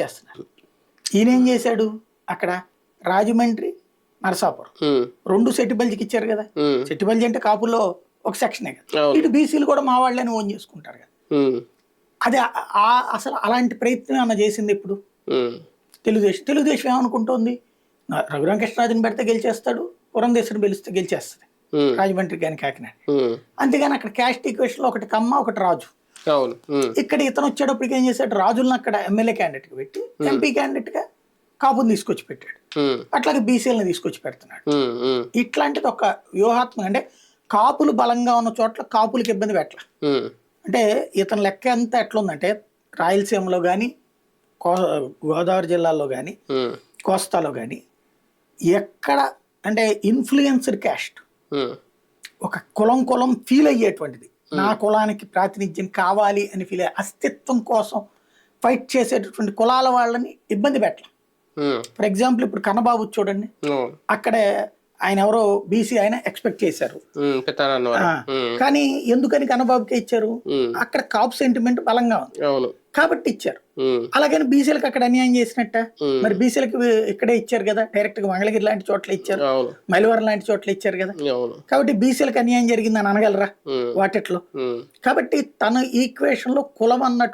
చేస్తున్నారు. ఈయన ఏం చేశాడు? అక్కడ రాజమండ్రి నరసాపురం. రెండు సెట్టిబల్జికి ఇచ్చారు కదా. సెట్టిబల్జి అంటే కాపుల్లో ఒక సెక్షనే కదా. ఇటు బీసీలు కూడా మా వాళ్ళని ఓన్ చేసుకుంటారు కదా. అది అసలు అలాంటి ప్రయత్నం ఏమన్నా చేసింది ఇప్పుడు? తెలుగుదేశం తెలుగుదేశం ఏమనుకుంటోంది? రఘురామకృష్ణరాజుని పెడితే గెలిచేస్తాడు పురంధేశ్వరిని పిలిస్తే గెలిచేస్తుంది. రాజమండ్రి కానీ కాకినాడ. అంతేగాని అక్కడ క్యాస్ట్ ఈక్వేషన్లో ఒకటి కమ్మ ఒకటి రాజు. అవును. ఇక్కడ ఇతను వచ్చేటప్పటికి ఏం చేశాడు? రాజులను అక్కడ ఎమ్మెల్యే క్యాండిడేట్గా పెట్టి ఎంపీ క్యాండిడేట్గా కాపుని తీసుకొచ్చి పెట్టాడు. అట్లాగే బీసీలను తీసుకొచ్చి పెడుతున్నాడు. ఇట్లాంటిది ఒక వ్యూహాత్మక అంటే కాపులు బలంగా ఉన్న చోట్ల కాపులకి ఇబ్బంది పెట్టాల. అంటే ఇతని లెక్క ఎంత ఎట్లుందంటే రాయలసీమలో కానీ గోదావరి జిల్లాలో కానీ కోస్తాలో కానీ ఎక్కడ అంటే ఇన్ఫ్లుయెన్స్డ్ క్యాస్ట్ ఒక కులం కులం ఫీల్ అయ్యేటువంటిది. నా కులానికి ప్రాతినిధ్యం కావాలి అని ఫీల్ అయ్యే అస్తిత్వం కోసం ఫైట్ చేసేటటువంటి కులాల వాళ్ళని ఇబ్బంది పెట్టాలి. ఫర్ ఎగ్జాంపుల్ ఇప్పుడు కన్నబాబు చూడండి. అక్కడే ఆయన ఎవరో బీసీ ఆయన ఎక్స్పెక్ట్ చేశారు. కానీ ఎందుకని కన్నబాబుకే ఇచ్చారు? అక్కడ కాపు సెంటిమెంట్ బలంగా ఉంది. కాబట్టి ఇచ్చారు. అలాగని బీసీలకు అక్కడ అన్యాయం చేసినట్ట? మరి బీసీలకు ఇక్కడే ఇచ్చారు కదా? డైరెక్ట్గా మంగళగిరి లాంటి చోట్ల ఇచ్చారు. మైలవరం లాంటి చోట్ల ఇచ్చారు కదా? కాబట్టి బీసీలకు అన్యాయం జరిగిందని అనగలరా? వాటిట్లో. కాబట్టి తన ఈక్వేషన్లో కులం అన్నటువంటి